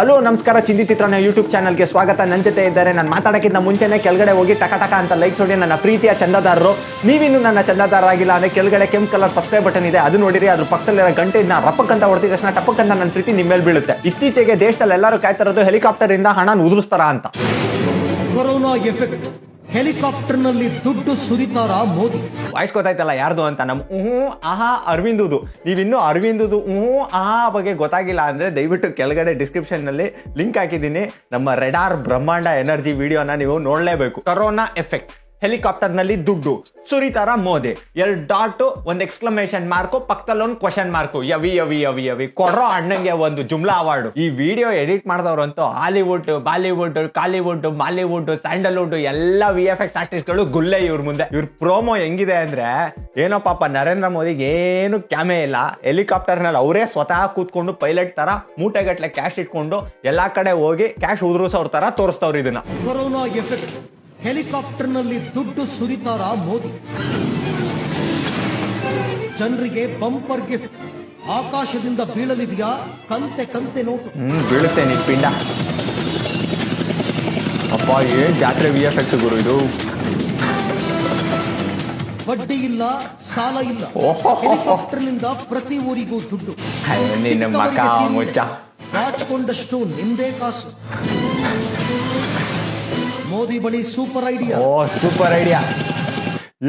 Hello, ನಮಸ್ಕಾರ, ಚಿಂದಿ ಚಿತ್ರಣ ಯೂಟ್ಯೂಬ್ ಚಾನಲ್ಗೆ ಸ್ವಾಗತ. ನನ್ನ ಜೊತೆ ಇದ್ದಾರೆ, ನಾನು ಮಾತಾಡೋಕ್ಕಿಂತ ಮುಂಚೆನೇ ಕೆಳಗಡೆ ಹೋಗಿ ಟಕ ಟಕ ಅಂತ ಲೈಕ್ ನೋಡಿ ನನ್ನ ಪ್ರೀತಿಯ ಚಂದಾದಾರರು. ನೀವಿನ್ನೂ ನನ್ನ ಚಂದಾದಾರ ಆಗಿಲ್ಲ ಅಂದರೆ ಕೆಳಗಡೆ ಕೆಂಪು ಕಲರ್ ಸಬ್ಸ್ಕ್ರೈಬ್ ಬಟನ್ ಇದೆ, ಅದು ನೋಡಿರಿ, ಅದ್ರ ಪಕ್ಕದಲ್ಲಿರೋ ಗಂಟೆ ಇನ್ನ ರಪ್ಪಕ್ಕಂತ ಹೊಡ್ತಿದ ತಕ್ಷಣ ಟಪ್ಪಕ್ಕಂತ ನನ್ನ ಪ್ರೀತಿ ನಿಮ್ಮ ಮೇಲೆ ಬೀಳುತ್ತೆ. ಇತ್ತೀಚೆಗೆ ದೇಶದಲ್ಲಿ ಎಲ್ಲರೂ ಕಾಯ್ತಾ ಇರೋದು ಹೆಲಿಕಾಪ್ಟರ್ ಇಂದ ಹಣ ಉದುರಿಸ್ತಾರ ಅಂತ. ಕೊರೋನಾ ಎಫೆಕ್ಟ್ ಹೆಲಿಕಾಪ್ಟರ್ನಲ್ಲಿ ದುಡ್ಡು ಸುರಿತಾರ ಮೋದಿ? ವಾಯ್ಸ್ ಗೊತ್ತಾಯ್ತಲ್ಲ ಯಾರ್ದು ಅಂತ? ನಮ್ಮ ಹ್ಞೂ ಆಹಾ ಅರವಿಂದುದು. ನೀವಿನ್ನೂ ಅರವಿಂದುದು ಹ್ಞೂ ಆಹಾ ಬಗ್ಗೆ ಗೊತ್ತಾಗಿಲ್ಲ ಅಂದ್ರೆ ದಯವಿಟ್ಟು ಕೆಳಗಡೆ ಡಿಸ್ಕ್ರಿಪ್ಷನ್ನಲ್ಲಿ ಲಿಂಕ್ ಹಾಕಿದ್ದೀನಿ. ನಮ್ಮ ರೆಡಾರ್ ಬ್ರಹ್ಮಾಂಡ ಎನರ್ಜಿ ವಿಡಿಯೋನ ನೀವು ನೋಡಲೇಬೇಕು. ಕರೋನಾ ಎಫೆಕ್ಟ್ ಹೆಲಿಕಾಪ್ಟರ್ನಲ್ಲಿ ದುಡ್ಡು ಸುರಿತಾರ ಮೋದಿ. ಎರಡು ಡಾಟ್, ಒಂದು ಎಕ್ಸ್ಕ್ಲಮೇಷನ್ ಮಾರ್ಕು ಪಕ್ಕದಲ್ಲಿ ಒಂದು ಕ್ವಶನ್ ಮಾರ್ಕು ಯವಿ ಯವಿ ಯವಿ ಯವಿ. ಕೊಡ್ರೋ ಅಣ್ಣಂಗೆ ಒಂದು ಜುಮ್ಲಾ ಅವಾರ್ಡು ಈ video edit ಮಾಡಿದವ್ರಂತೂ Hollywood Bollywood Kollywood Mollywood Sandalwood ಎಲ್ಲ ವಿ ಎಫ್ ಎಕ್ಸ್ ಆರ್ಟಿಸ್ಟ್ಗಳು ಗುಲ್ಲೆ ಇವ್ರ ಮುಂದೆ. ಇವ್ರ ಪ್ರೋಮೋ ಹೆಂಗಿದೆ ಅಂದ್ರೆ, ಏನೋ ಪಾಪ ನರೇಂದ್ರ ಮೋದಿಗೆ ಏನು ಕ್ಯಾಮೆ ಇಲ್ಲ. ಹೆಲಿಕಾಪ್ಟರ್ನಲ್ಲಿ ಅವರೇ ಸ್ವತಃ ಕೂತ್ಕೊಂಡು ಪೈಲಟ್ ತರ ಮೂಟೆಗಟ್ಲೆ ಕ್ಯಾಶ್ ಇಟ್ಕೊಂಡು ಎಲ್ಲಾ ಕಡೆ ಹೋಗಿ ಕ್ಯಾಶ್ ಉದುರಿಸೋರ್ ತರ ತೋರಿಸ್ತವ್ರು ಇದನ್ನ. ಹೆಲಿಕಾಪ್ಟರ್ನಲ್ಲಿ ದುಡ್ಡು ಸುರಿತಾರ ಮೋದಿ. ಜನರಿಗೆ ಬಂಪರ್ ಗಿಫ್ಟ್. ಆಕಾಶದಿಂದ ಬೀಳಲಿದೆಯಾ? ಕಂತೆ ಕಂತೆ ನೋಟು. ಬೀಳುತ್ತೆ ನಿನ್ ಪಿಂಡ ಅಪ್ಪ ಏನ್ ಜಾತ್ರೆ ವಿ ಎಫ್ ಎಕ್ಸ್ ಗುರು ಇದು. ಬಡ್ಡಿ ಇಲ್ಲ ಸಾಲ ಇಲ್ಲ. ಹೆಲಿಕಾಪ್ಟರ್ನಿಂದ ಪ್ರತಿ ಊರಿಗೂ ದುಡ್ಡು. ನಿನ್ನ ಮಕ ಸಿಕ್ಕವರಿಗೆ ಸೀರೆ. ಮುಚ್ಚ. ಬಾಚಿಕೊಂಡಷ್ಟು ನಿಮ್ದೇ ಕಾಸು. ಮೋದಿ ಬಳಿ ಸೂಪರ್ ಐಡಿಯಾ. ಓ, ಸೂಪರ್ ಐಡಿಯಾ.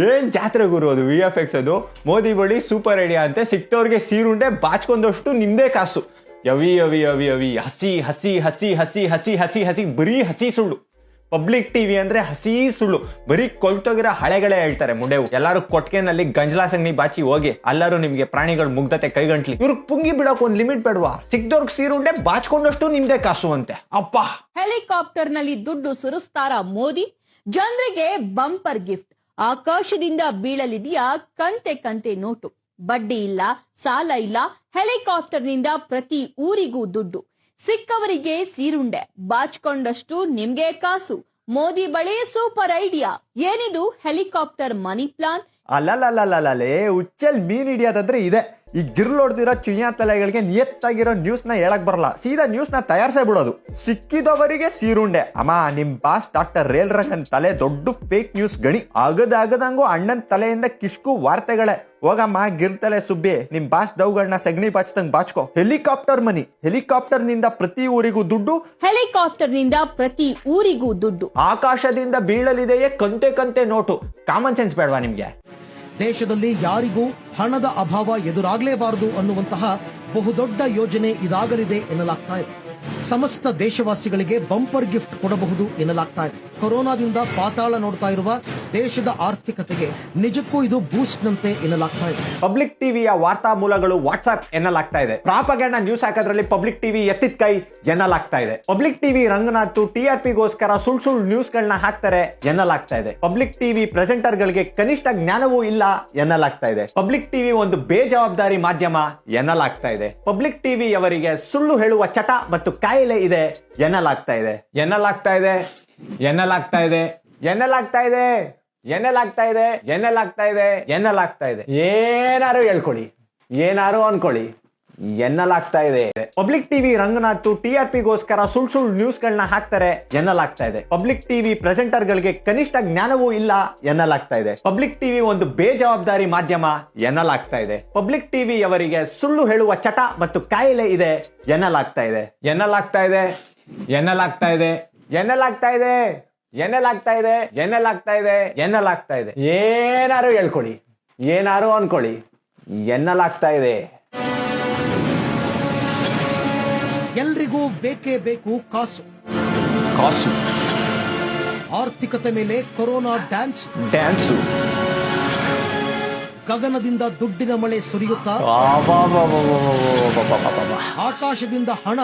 ಏನ್ ಜಾತ್ರೆ ಗುರು ಅದು ವಿ ಎಫ್ ಎಕ್ಸ್ ಅದು? ಮೋದಿ ಬಳಿ ಸೂಪರ್ ಐಡಿಯಾ ಅಂತೆ, ಸಿಕ್ತವ್ರಿಗೆ ಸೀರುಂಡೆ ಬಾಚ್ಕೊಂಡಷ್ಟು ನಿಮ್ದೇ ಕಾಸು. ಯವಿ ಯವಿ ಯವಿ ಯವಿ, ಹಸಿ ಹಸಿ ಹಸಿ ಹಸಿ ಹಸಿ ಹಸಿ ಹಸಿ, ಬರೀ ಹಸಿ ಸುಳ್ಳು. ಪಬ್ಲಿಕ್ ಟಿವಿ ಅಂದ್ರೆ ಹಸಿ ಸುಳ್ಳು ಬರೀ ಕೊಲ್ತೋಗಿರೋ ಹಳೆಗಳೇ ಹೇಳ್ತಾರೆ ಮುಂಡೆವು. ಎಲ್ಲಾರು ಕೊಟ್ಕೆನಲ್ಲಿ ಗಂಜಲಾ ಸಂಗ್ನಿ ಬಾಚಿ ಹೋಗಿ ಎಲ್ಲರೂ ನಿಮ್ಗೆ ಪ್ರಾಣಿಗಳು ಮುಗ್ಧತೆ ಕೈಗಂಟ್ಲಿ. ಇವ್ರಿಗೆ ಪುಂಗಿ ಬಿಡೋಕ್ ಒಂದ್ ಲಿಮಿಟ್ ಬೇಡವಾ? ಸಿಕ್ದವ್ರಿಗೆ ಸೀರುಂಡೆ ಬಾಚ್ಕೊಂಡಷ್ಟು ನಿಮ್ದೇ ಕಾಸು ಅಂತೆ ಅಪ್ಪ! ಹೆಲಿಕಾಪ್ಟರ್ನಲ್ಲಿ ದುಡ್ಡು ಸುರಿಸ್ತಾರ ಮೋದಿ. ಜನರಿಗೆ ಬಂಪರ್ ಗಿಫ್ಟ್. ಆಕಾಶದಿಂದ ಬೀಳಲಿದೆಯಾ ಕಂತೆ ಕಂತೆ ನೋಟು. ಬಡ್ಡಿ ಇಲ್ಲ, ಸಾಲ ಇಲ್ಲ, ಹೆಲಿಕಾಪ್ಟರ್ನಿಂದ ಪ್ರತಿ ಊರಿಗೂ ದುಡ್ಡು. ಸಿಕ್ಕವರಿಗೆ ಸೀರುಂಡೆ. ಬಾಚ್ಕೊಂಡಷ್ಟು ನಿಮ್ಗೆ ಕಾಸು. ಮೋದಿ ಬಳಿ ಸೂಪರ್ ಐಡಿಯಾ. ಏನಿದು? Helicopter money plan. ಅಲ್ಲಲ್ಲಲ್ಲಲ್ಲೇ ಉಚ್ಚಲ್ ಮೀನ್ ಹಿಡಿಯೋದಂದ್ರೆ ಇದೆ. ಈ ಗಿರ್ಲೊಡ್ದಿರೋ ಚುಯ್ಯ ತಲೆಗಳಿಗೆ ನಿಯತ್ತಾಗಿರೋ ನ್ಯೂಸ್ನ ಹೇಳಕ್ ಬರಲ್ಲ. ಸೀದಾ ನ್ಯೂಸ್ನ ತಯಾರಿಸೇ ಬಿಡೋದು. ಸಿಕ್ಕಿದವರಿಗೆ ಸೀರುಂಡೆ. ಅಮ್ಮ ನಿಮ್ ಬಾಸ್ ಡಾಕ್ಟರ್ ರೇಲ್ ರಂಗನ್ ತಲೆ ದೊಡ್ಡ ಫೇಕ್ ನ್ಯೂಸ್ ಗಣಿ. ಆಗದಾಗದಂಗು ಅಣ್ಣನ್ ತಲೆಯಿಂದ ಕಿಷ್ಕು ವಾರ್ತೆಗಳೇ. ಹೋಗಮ್ಮ ಗಿರ್ತಲೆ ಸುಬ್ಬಿ. ನಿಮ್ ಬಾಸ್ ಡೌಗಳನ್ನ ಸಗಣಿ ಬಾಚ್ದಂಗ್ ಬಾಚ್ಕೋ. ಹೆಲಿಕಾಪ್ಟರ್ ಮನಿ. ಹೆಲಿಕಾಪ್ಟರ್ನಿಂದ ಪ್ರತಿ ಊರಿಗೂ ದುಡ್ಡು. ಹೆಲಿಕಾಪ್ಟರ್ನಿಂದ ಪ್ರತಿ ಊರಿಗೂ ದುಡ್ಡು. ಆಕಾಶದಿಂದ ಬೀಳಲಿದೆಯೇ ಕಂತೆ ಕಂತೆ ನೋಟು. ಕಾಮನ್ ಸೆನ್ಸ್ ಬೇಡವಾ ನಿಮ್ಗೆ? ದೇಶದಲ್ಲಿ ಯಾರಿಗೂ ಹಣದ ಅಭಾವ ಎದುರಾಗಲೇಬಾರದು ಅನ್ನುವಂತಹ ಬಹುದೊಡ್ಡ ಯೋಜನೆ ಇದಾಗಲಿದೆ ಎನ್ನಲಾಗ್ತಾ ಇದೆ. ಸಮಸ್ತ ದೇಶವಾಸಿಗಳಿಗೆ ಬಂಪರ್ ಗಿಫ್ಟ್ ಕೊಡಬಹುದು ಎನ್ನಲಾಗ್ತಾ ಇದೆ. ಕೊರೋನಾದಿಂದ ಪಾತಾಳ ನೋಡ್ತಾ ಇರುವ ದೇಶದ ಆರ್ಥಿಕತೆಗೆ ನಿಜಕ್ಕೂ ಇದು ಬೂಸ್ಟ್ ನಂತೆ ಎನ್ನಲಾಗ್ತಾ ಇದೆ. ಪಬ್ಲಿಕ್ ಟಿವಿಯ ವಾರ್ತಾ ಮೂಲಗಳು ವಾಟ್ಸ್ಆಪ್ ಎನ್ನಲಾಗ್ತಾ ಇದೆ. ಪ್ರಾಪಗಂಡ ನ್ಯೂಸ್ ಹಾಕೋದ್ರಲ್ಲಿ ಪಬ್ಲಿಕ್ ಟಿವಿ ಎತ್ತಿದ ಕೈ ಎನ್ನಲಾಗ್ತಾ ಇದೆ. ಪಬ್ಲಿಕ್ ಟಿವಿ ರಂಗನಾಥ್ ಟಿಆರ್ ಪಿಗೋಸ್ಕರ ಸುಳ್ ಸುಳ್ ನ್ಯೂಸ್ ಗಳನ್ನ ಹಾಕ್ತಾರೆ ಎನ್ನಲಾಗ್ತಾ ಇದೆ. ಪಬ್ಲಿಕ್ ಟಿವಿ ಪ್ರೆಸೆಂಟರ್ ಗಳಿಗೆ ಕನಿಷ್ಠ ಜ್ಞಾನವೂ ಇಲ್ಲ ಎನ್ನಲಾಗ್ತಾ ಇದೆ. ಪಬ್ಲಿಕ್ ಟಿವಿ ಒಂದು ಬೇಜವಾಬ್ದಾರಿ ಮಾಧ್ಯಮ ಎನ್ನಲಾಗ್ತಾ ಇದೆ. ಪಬ್ಲಿಕ್ ಟಿವಿ ಅವರಿಗೆ ಸುಳ್ಳು ಹೇಳುವ ಚಟ ಮತ್ತು ಕಾಯಿಲೆ ಇದೆ ಎನ್ನಲಾಗ್ತಾ ಇದೆ. ಎನ್ನಲಾಗ್ತಾ ಇದೆ. ಎನ್ನಲಾಗ್ತಾ ಇದೆ ಎನ್ನಲಾಗ್ತಾ ಇದೆ ಎನ್ನಲಾಗ್ತಾ ಇದೆ ಎನ್ನಲಾಗ್ತಾ ಇದೆ ಎನ್ನಲಾಗ್ತಾ ಇದೆ ಏನಾರು ಹೇಳ್ಕೊಳ್ಳಿ ಏನಾರು ಅನ್ಕೊಳ್ಳಿ ಎನ್ನಲಾಗ್ತಾ ಇದೆ Public TV Ranganath T R ಪಿಗೋಸ್ಕರ ಸುಳ್ ಸುಳ್ ನ್ಯೂಸ್ ಗಳನ್ನ ಹಾಕ್ತಾರೆ ಎನ್ನಲಾಗ್ತಾ ಇದೆ ಪಬ್ಲಿಕ್ ಟಿವಿ ಪ್ರೆಸೆಂಟರ್ ಗಳಿಗೆ ಕನಿಷ್ಠ ಜ್ಞಾನವೂ ಇಲ್ಲ ಎನ್ನಲಾಗ್ತಾ ಇದೆ ಪಬ್ಲಿಕ್ ಟಿವಿ ಒಂದು ಬೇಜವಾಬ್ದಾರಿ ಮಾಧ್ಯಮ ಎನ್ನಲಾಗ್ತಾ ಇದೆ ಪಬ್ಲಿಕ್ ಟಿವಿ ಅವರಿಗೆ ಸುಳ್ಳು ಹೇಳುವ ಚಟ ಮತ್ತು ಕಾಯಿಲೆ ಇದೆ ಎನ್ನಲಾಗ್ತಾ ಇದೆ ಎನ್ನಲಾಗ್ತಾ ಇದೆ ಎನ್ನಲಾಗ್ತಾ ಇದೆ ಎನ್ನಲಾಗ್ತಾ ಇದೆ ಎನ್ನಲಾಗ್ತಾ ಇದೆ ಎನ್ನಲಾಗ್ತಾ ಇದೆ ಎನ್ನಲಾಗ್ತಾ ಇದೆ ಏನಾರು ಹೇಳ್ಕೊಳ್ಳಿ ಏನಾರು ಅನ್ಕೊಳ್ಳಿ ಎನ್ನಲಾಗ್ತಾ ಇದೆ ಎಲ್ರಿಗೂ ಬೇಕೇ ಬೇಕು ಕಾಸು ಕಾಸು ಆರ್ಥಿಕತೆ ಮೇಲೆ ಕೊರೋನಾ ಡ್ಯಾನ್ಸ್ ಡ್ಯಾನ್ಸ್ ಗಗನದಿಂದ ದುಡ್ಡಿನ ಮಳೆ ಸುರಿಯುತ್ತಾ ಆಕಾಶದಿಂದ ಹಣ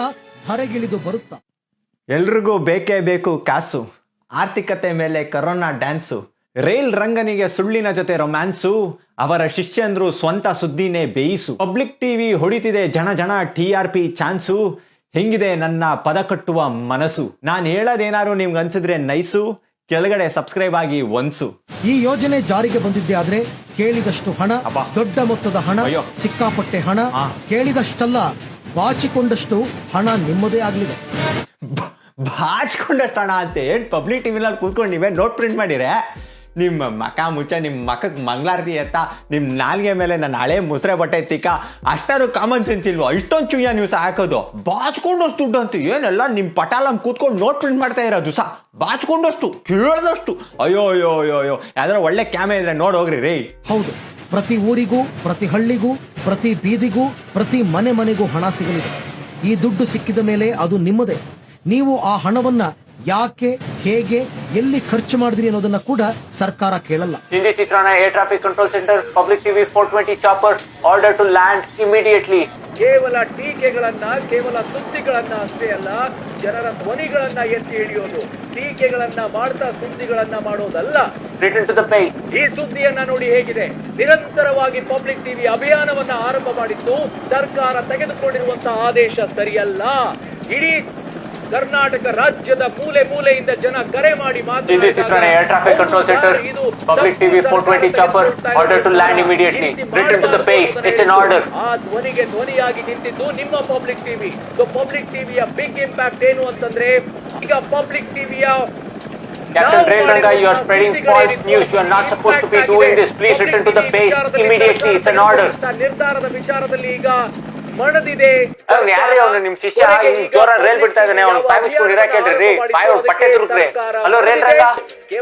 ಧರೆಗಿಳಿದು ಬರುತ್ತಾ ಎಲ್ರಿಗೂ ಬೇಕೇ ಬೇಕು ಕಾಸು. ಆರ್ಥಿಕತೆ ಮೇಲೆ ಕರೋನಾ ಡ್ಯಾನ್ಸು. ರೈಲ್ ರಂಗನಿಗೆ ಸುಳ್ಳಿನ ಜೊತೆ ರೊಮ್ಯಾನ್ಸು. ಅವರ ಶಿಷ್ಯಂದ್ರು ಸ್ವಂತ ಸುದ್ದಿನೇ ಬೇಯಿಸು. ಪಬ್ಲಿಕ್ ಟಿವಿ ಹೊಡಿತಿದೆ ಜನ ಜನ ಟಿ ಆರ್ ಪಿ ಚಾನ್ಸು. ಹೆಂಗಿದೆ ನನ್ನ ಪದ ಕಟ್ಟುವ ಮನಸ್ಸು. ನಾನು ಹೇಳೋದೇನಾರು ನಿಮ್ಗೆ ಅನ್ಸಿದ್ರೆ ನೈಸು. ಕೆಳಗಡೆ ಸಬ್ಸ್ಕ್ರೈಬ್ ಆಗಿ ಒನ್ಸು. ಈ ಯೋಜನೆ ಜಾರಿಗೆ ಬಂದಿದ್ದೆ ಆದ್ರೆ ಕೇಳಿದಷ್ಟು ಹಣ. ದೊಡ್ಡ ಮೊತ್ತದ ಹಣ. ಸಿಕ್ಕಾಪಟ್ಟೆ ಹಣ. ಕೇಳಿದಷ್ಟಲ್ಲ ಬಾಚಿಕೊಂಡಷ್ಟು ಹಣ ನಿಮ್ಮದೇ ಆಗಲಿದೆ. ಬ- ಬಾಚ್ಕೊಂಡಷ್ಟು ಹಣ ಅಂತ ಏನು ಪಬ್ಲಿಕ್ ಟಿವಿನಲ್ಲಿ ಕೂತ್ಕೊಂಡು ನೀವೇ ನೋಟ್ ಪ್ರಿಂಟ್ ಮಾಡಿರೆ ನಿಮ್ಮ ಮಕ ಮುಚ್ಚ, ನಿಮ್ಮ ಮಕಕ್ಕೆ ಮಂಗ್ಲಾರ್ತಿ ಎತ್ತ, ನಿಮ್ಮ ನಾಲ್ಗೆ ಮೇಲೆ ನನ್ನ ಹಳೆ ಮುಸ್ರೆ ಬಟ್ಟೆ ತಿಕ್ಕ, ಅಷ್ಟಾರು ಕಾಮನ್ ಸೆನ್ಸ್ ಇಲ್ವೋ? ಇಷ್ಟೊಂದು ಚುಯ್ಯ ಸಹ ಹಾಕೋದು. ಬಾಚ್ಕೊಂಡಷ್ಟು ದುಡ್ಡು ಅಂತ ಏನೆಲ್ಲ ನಿಮ್ಮ ಪಟಾಲಂ ಕೂತ್ಕೊಂಡು ನೋಟ್ ಪ್ರಿಂಟ್ ಮಾಡ್ತಾ ಇರೋದು ಸಹ. ಬಾಚ್ಕೊಂಡಷ್ಟು, ಕೇಳ್ದಷ್ಟು. ಅಯ್ಯೋ ಅಯ್ಯೋ ಅಯ್ಯೋ ಅಯ್ಯೋ. ಯಾವ್ದಾರ ಒಳ್ಳೆ ಕ್ಯಾಮೆ ಇದ್ರೆ ನೋಡಿ ಹೋಗ್ರಿ, ರೀ. ಹೌದು. ಪ್ರತಿ ಊರಿಗೂ, ಪ್ರತಿ ಹಳ್ಳಿಗೂ, ಪ್ರತಿ ಬೀದಿಗೂ, ಪ್ರತಿ ಮನೆ ಮನೆಗೂ ಹಣ ಸಿಗಲಿದೆ. ಈ ದುಡ್ಡು ಸಿಕ್ಕಿದ ಮೇಲೆ ಅದು ನಿಮ್ಮದೇ. ನೀವು ಆ ಹಣವನ್ನ ಯಾಕೆ ಹೇಗೆ ಎಲ್ಲಿ ಖರ್ಚು ಮಾಡಿದ್ರಿ ಅನ್ನೋದನ್ನ ಕೂಡ ಸರ್ಕಾರ ಕೇಳಲ್ಲ. ಹಿಂದಿ ಚಿತ್ರಣ air traffic control centre Public TV four twenty chopper order to land immediately ಕೇವಲ ಟೀಕೆಗಳನ್ನ ಕೇವಲ ಸುದ್ದಿಗಳನ್ನ ಅಷ್ಟೇ ಅಲ್ಲ ಜನರ ಧ್ವನಿಗಳನ್ನ ಎತ್ತಿ ಹಿಡಿಯೋದು ಟೀಕೆಗಳನ್ನ ಮಾಡ್ತಾ ಸುದ್ದಿಗಳನ್ನ ಮಾಡೋದಲ್ಲ. ರಿಟರ್ನ್ ಟು ದ ಪೇ ಈ ಸುದ್ದಿಯನ್ನ ನೋಡಿ ಹೇಗಿದೆ. ನಿರಂತರವಾಗಿ ಪಬ್ಲಿಕ್ ಟಿವಿ ಅಭಿಯಾನವನ್ನ ಆರಂಭ ಮಾಡಿದ್ದು ಸರ್ಕಾರ ತೆಗೆದುಕೊಂಡಿರುವಂತಹ ಆದೇಶ ಸರಿಯಲ್ಲ. ಇಡೀ ಕರ್ನಾಟಕ ರಾಜ್ಯದ ಮೂಲೆ ಮೂಲೆಯಿಂದ ಜನ ಕರೆ ಮಾಡಿ ಹಿಂದಿ ಚಿತ್ರಾನ್ನ air traffic control centre Public TV four twenty chopper order to land immediately return to the base it's an order ಆ ಧ್ವನಿಗೆ ಧ್ವನಿಯಾಗಿ ನಿಂತಿದ್ದು ನಿಮ್ಮ ಪಬ್ಲಿಕ್ ಟಿವಿ ಸೊ ಪಬ್ಲಿಕ್ ಟಿವಿಯ ಬಿಗ್ ಇಂಪ್ಯಾಕ್ಟ್ ಏನು ಅಂತಂದ್ರೆ ಈಗ ಪಬ್ಲಿಕ್ ಟಿವಿಯ Captain Railranga, you are spreading false news. You are not supposed to be doing this. Please return to the base immediately. It's an order. ಮಣದಿದೆ. ಅವ್ನು ಯಾರೇ ಅವನು? ನಿಮ್ ಶಿಷ್ಯ ಜೋರ ರೈಲ್ ಬಿಡ್ತಾ ಇದ್ದಾನೆ. ಅವ್ನು ಮುಚ್ಕೊಂಡು ಇರಾಕ್ ಹೇಳ್ರಿ. ಬಾಯ್ ಅವ್ರು ಪಟ್ಟೆ ತುರುಕ್ರಿ hello rail Ranga?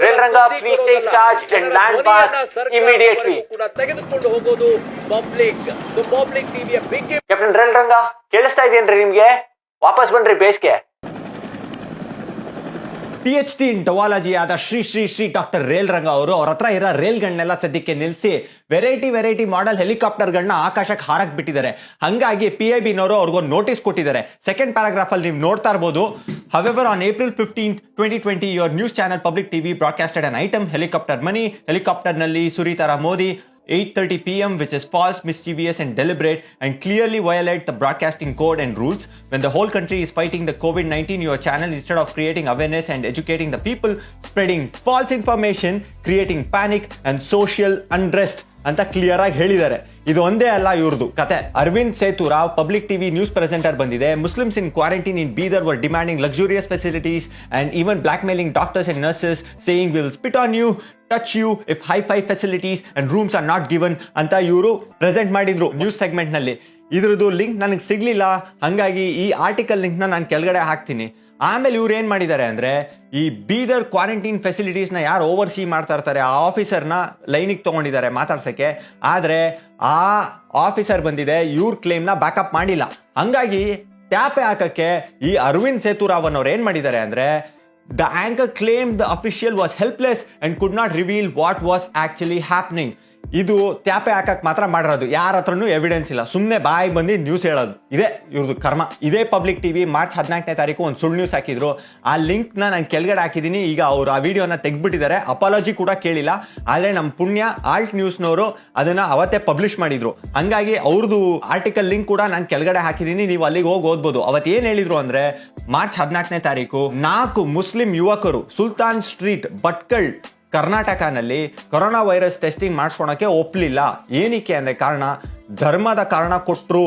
Rail Ranga please take charge and land pass immediately ಕೂಡ ತೆಗೆದುಕೊಂಡು ಹೋಗೋದು ಪಬ್ಲಿಕ್ ಪಬ್ಲಿಕ್ ಟಿವಿಯ ಬಿಗ್ ಕ್ಯಾಪ್ಟನ್ ರೈಲ್ ರಂಗ ಕೇಳಿಸ್ತಾ ಇದೇನ್ರಿ ನಿಮ್ಗೆ? ವಾಪಸ್ ಬನ್ರಿ ಬೇಸ್ಗೆ. ಪಿ ಎಚ್ ಡಿ ಇನ್ ಟೊವಾಲಜಿ ಆದ ಶ್ರೀ ಶ್ರೀ ಶ್ರೀ ಡಾಕ್ಟರ್ ರೇಲ್ ರಂಗ ಅವರು ಅವ್ರ ಹತ್ರ ಇರೋ ರೇಲ್ಗಳನ್ನೆಲ್ಲ ಸದ್ಯಕ್ಕೆ ನಿಲ್ಲಿಸಿ ವೆರೈಟಿ ವೆರೈಟಿ ಮಾಡೆಲ್ ಹೆಲಿಕಾಪ್ಟರ್ಗಳನ್ನ ಆಕಾಶಕ್ಕೆ ಹಾರಕ್ ಬಿಟ್ಟಿದ್ದಾರೆ. ಹಂಗಾಗಿ ಪಿ ಐ ಬಿನವರು ಅವ್ರಿಗೊಂದು ನೋಟಿಸ್ ಕೊಟ್ಟಿದ್ದಾರೆ. ಸೆಕೆಂಡ್ ಪ್ಯಾರಾಗ್ರಾಫ್ ಅಲ್ಲಿ ನೀವು ನೋಡ್ತಾ ಇರ್ಬೋದು. However on April fifteen twenty twenty your news channel Public TV broadcasted an item helicopter money ಹೆಲಿಕಾಪ್ಟರ್ನಲ್ಲಿ ಸುರಿತಾರ Modi. 8:30 p.m., which is false, mischievous, and deliberate, and clearly violate the broadcasting code and rules. When the whole country is fighting the COVID-19, your channel, instead of creating awareness and educating the people, spreading false information, creating panic and social unrest. ಅಂತ clear ಆಗಿ ಹೇಳಿದ್ದಾರೆ ಇದು ಒಂದೇ ಅಲ್ಲ ಇವ್ರದ್ದು ಕತೆ Aravind Sethurao Public TV news presenter ಬಂದಿದೆ Muslims in quarantine in Bidar were demanding luxurious facilities and even blackmailing doctors and nurses saying will spit on you touch you if hi fi facilities and rooms are not given ಅಂತ ಇವರು present ಮಾಡಿದ್ರು news ಸೆಗ್ಮೆಂಟ್ನಲ್ಲಿ. ಇದ್ರದ್ದು link ನನಗೆ ಸಿಗ್ಲಿಲ್ಲ, ಹಾಗಾಗಿ ಈ article ಲಿಂಕ್ನ ನಾನು ಕೆಳಗಡೆ ಹಾಕ್ತೀನಿ. ಆಮೇಲೆ ಇವ್ರು ಏನು ಮಾಡಿದ್ದಾರೆ ಅಂದ್ರೆ, ಈ ಬೀದರ್ ಕ್ವಾರಂಟೈನ್ ಫೆಸಿಲಿಟೀಸ್ನ ಯಾರು ಓವರ್ಸಿ ಮಾಡ್ತಾ ಇರ್ತಾರೆ, ಆ ಆಫೀಸರ್ನ ಲೈನಿಗೆ ತಗೊಂಡಿದ್ದಾರೆ ಮಾತಾಡ್ಸೋಕ್ಕೆ. ಆದ್ರೆ ಆ ಆಫೀಸರ್ ಬಂದಿದೆ, ಇವ್ರ ಕ್ಲೇಮ್ನ ಬ್ಯಾಕಪ್ ಮಾಡಿಲ್ಲ. ಹಂಗಾಗಿ ಟ್ಯಾಪೆ ಹಾಕಕ್ಕೆ ಈ ಅರವಿಂದ್ ಸೇತುರಾವ್ ಅವ್ರು ಏನು ಮಾಡಿದ್ದಾರೆ ಅಂದ್ರೆ The anchor claimed the official was helpless and could not reveal what was actually happening. ಇದು ತ್ಯಾಪೆ ಹಾಕಕ್ ಮಾತ್ರ ಮಾಡಿರೋದು. ಯಾರ ಹತ್ರನು ಎವಿಡೆನ್ಸ್ ಇಲ್ಲ. ಸುಮ್ಮನೆ ಬಾಯಿ ಬಂದು ನ್ಯೂಸ್ ಹೇಳೋದು. ಇದೇ ಇವ್ರದ್ದು ಕರ್ಮ. ಇದೇ ಪಬ್ಲಿಕ್ ಟಿವಿ ಮಾರ್ಚ್ ಹದಿನಾಲ್ಕನೇ ತಾರೀಕು ಒಂದು ಸುಳ್ಳು ನ್ಯೂಸ್ ಹಾಕಿದ್ರು. ಆ ಲಿಂಕ್ನ ನಾನು ಕೆಳಗಡೆ ಹಾಕಿದ್ದೀನಿ ಈಗ ಅವರು ಆ ವಿಡಿಯೋನ ತೆಗೆದ್ಬಿಟ್ಟಿದ್ದಾರೆ. ಅಪಾಲಜಿ ಕೂಡ ಕೇಳಿಲ್ಲ. ಆದರೆ ನಮ್ಮ ಪುಣ್ಯ ಆಲ್ಟ್ ನ್ಯೂಸ್ನವರು ಅದನ್ನ ಅವತ್ತೇ ಪಬ್ಲಿಷ್ ಮಾಡಿದ್ರು. ಹಂಗಾಗಿ ಅವ್ರದ್ದು ಆರ್ಟಿಕಲ್ ಲಿಂಕ್ ಕೂಡ ನಾನು ಕೆಳಗಡೆ ಹಾಕಿದ್ದೀನಿ ನೀವು ಅಲ್ಲಿಗೆ ಹೋಗಿ ಓದ್ಬೋದು. ಅವತ್ತು ಏನು ಹೇಳಿದ್ರು ಅಂದ್ರೆ, ಮಾರ್ಚ್ ಹದಿನಾಲ್ಕನೇ ತಾರೀಕು ನಾಲ್ಕು ಮುಸ್ಲಿಂ ಯುವಕರು ಸುಲ್ತಾನ್ ಸ್ಟ್ರೀಟ್, ಭಟ್ಕಳ್ ಕರ್ನಾಟಕನಲ್ಲಿ ಕೊರೋನಾ ವೈರಸ್ ಟೆಸ್ಟಿಂಗ್ ಮಾಡಿಸ್ಕೊಳಕ್ಕೆ ಒಪ್ಪಲಿಲ್ಲ ಏನಕ್ಕೆ ಅಂದರೆ ಕಾರಣ, ಧರ್ಮದ ಕಾರಣ ಕೊಟ್ಟರು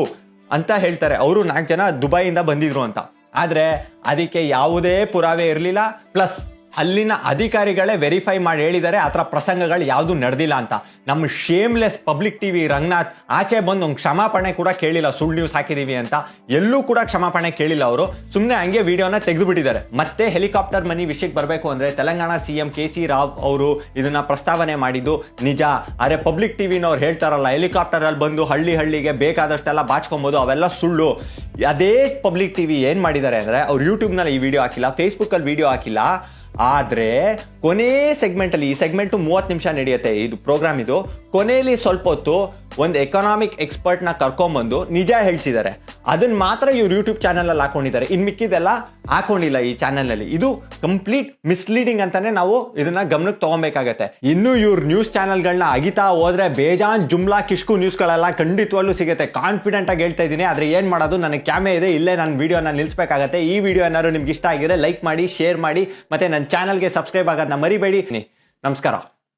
ಅಂತ ಹೇಳ್ತಾರೆ. ಅವರು ನಾಲ್ಕು ಜನ ದುಬೈಯಿಂದ ಬಂದಿದ್ರು ಅಂತ. ಆದರೆ ಅದಕ್ಕೆ ಯಾವುದೇ ಪುರಾವೆ ಇರಲಿಲ್ಲ. ಪ್ಲಸ್ ಅಲ್ಲಿನ ಅಧಿಕಾರಿಗಳೇ ವೆರಿಫೈ ಮಾಡಿ ಹೇಳಿದ್ದಾರೆ ಆ ಥರ ಪ್ರಸಂಗಗಳು ಯಾವುದು ನಡೆದಿಲ್ಲ ಅಂತ. ನಮ್ಮ ಶೇಮ್ಲೆಸ್ ಪಬ್ಲಿಕ್ ಟಿವಿ ರಂಗನಾಥ್ ಆಚೆ ಬಂದು ಕ್ಷಮಾಪಣೆ ಕೂಡ ಕೇಳಿಲ್ಲ, ಸುಳ್ಳು ನ್ಯೂಸ್ ಹಾಕಿದೀವಿ ಅಂತ. ಎಲ್ಲೂ ಕೂಡ ಕ್ಷಮಾಪಣೆ ಕೇಳಿಲ್ಲ ಅವರು. ಸುಮ್ಮನೆ ಹಂಗೆ ವಿಡಿಯೋನ ತೆಗೆದುಬಿಟ್ಟಿದ್ದಾರೆ. ಮತ್ತೆ ಹೆಲಿಕಾಪ್ಟರ್ ಮನಿ ವಿಷಯಕ್ಕೆ ಬರಬೇಕು ಅಂದರೆ Telangana C M K C Rao ಅವರು ಇದನ್ನ ಪ್ರಸ್ತಾವನೆ ಮಾಡಿದ್ದು ನಿಜ. ಅರೆ ಪಬ್ಲಿಕ್ ಟಿವಿನವ್ರು ಹೇಳ್ತಾರಲ್ಲ ಹೆಲಿಕಾಪ್ಟರಲ್ಲಿ ಬಂದು ಹಳ್ಳಿ ಹಳ್ಳಿಗೆ ಬೇಕಾದಷ್ಟೆಲ್ಲ ಬಾಚ್ಕೊಬೋದು, ಅವೆಲ್ಲ ಸುಳ್ಳು. ಅದೇ ಪಬ್ಲಿಕ್ ಟಿವಿ ಏನು ಮಾಡಿದ್ದಾರೆ ಅಂದರೆ ಅವ್ರು ಯೂಟ್ಯೂಬ್ನಲ್ಲಿ ಈ ವಿಡಿಯೋ ಹಾಕಿಲ್ಲ ಫೇಸ್ಬುಕ್ಕಲ್ಲಿ ವಿಡಿಯೋ ಹಾಕಿಲ್ಲ. ಆದ್ರೆ ಕೊನೆ ಸೆಗ್ಮೆಂಟ್ ಅಲ್ಲಿ, ಈ ಸೆಗ್ಮೆಂಟ್ ಮೂವತ್ತು ನಿಮಿಷ ನಡೆಯುತ್ತೆ, ಇದು ಪ್ರೋಗ್ರಾಮ್ ಇದು. ಕೊನೆಯಲ್ಲಿ ಸ್ವಲ್ಪ ಹೊತ್ತು ಒಂದು ಎಕನಾಮಿಕ್ ಎಕ್ಸ್ಪರ್ಟ್ನ ಕರ್ಕೊಂಬಂದು ನಿಜ ಹೇಳ್ಸಿದ್ದಾರೆ ಅದನ್ನ ಮಾತ್ರ ಇವ್ರು ಯೂಟ್ಯೂಬ್ ಚಾನಲಲ್ಲಿ ಹಾಕೊಂಡಿದ್ದಾರೆ ಇನ್ ಮಿಕ್ಕಿದೆಲ್ಲ ಹಾಕೊಂಡಿಲ್ಲ ಈ ಚಾನೆಲ್ನಲ್ಲಿ ಇದು ಕಂಪ್ಲೀಟ್ ಮಿಸ್ಲೀಡಿಂಗ್ ಅಂತಾನೆ ನಾವು ಇದನ್ನ ಗಮನಕ್ಕೆ ತಗೊಬೇಕಾಗತ್ತೆ. ಇನ್ನು ಇವ್ರ ನ್ಯೂಸ್ ಚಾನಲ್ಗಳನ್ನ ಅಗಿತಾ ಹೋದ್ರೆ ಬೇಜಾನ್ ಜುಮ್ಲಾ ಕಿಷ್ಕು ನ್ಯೂಸ್ಗಳೆಲ್ಲ ಖಂಡಿತವಾಗ್ಲೂ ಸಿಗುತ್ತೆ. ಕಾನ್ಫಿಡೆಂಟ್ ಆಗಿ ಹೇಳ್ತಾ ಇದ್ದೀನಿ ಆದ್ರೆ ಏನ್ ಮಾಡೋದು? ನನಗೆ ಕ್ಯಾಮೆ ಇದೆ. ಇಲ್ಲೇ ನನ್ನ ವಿಡಿಯೋನ ನಿಲ್ಸ್ಬೇಕಾಗತ್ತೆ. ಈ ವಿಡಿಯೋ ಏನಾದ್ರು ನಿಮ್ಗೆ ಇಷ್ಟ ಆಗಿದ್ರೆ ಲೈಕ್ ಮಾಡಿ ಶೇರ್ ಮಾಡಿ, ಮತ್ತೆ ನನ್ನ ಚಾನಲ್ಗೆ ಸಬ್ಸ್ಕ್ರೈಬ್ ಆಗೋದನ್ನ ಮರಿಬೇಡಿ. ನಮಸ್ಕಾರ.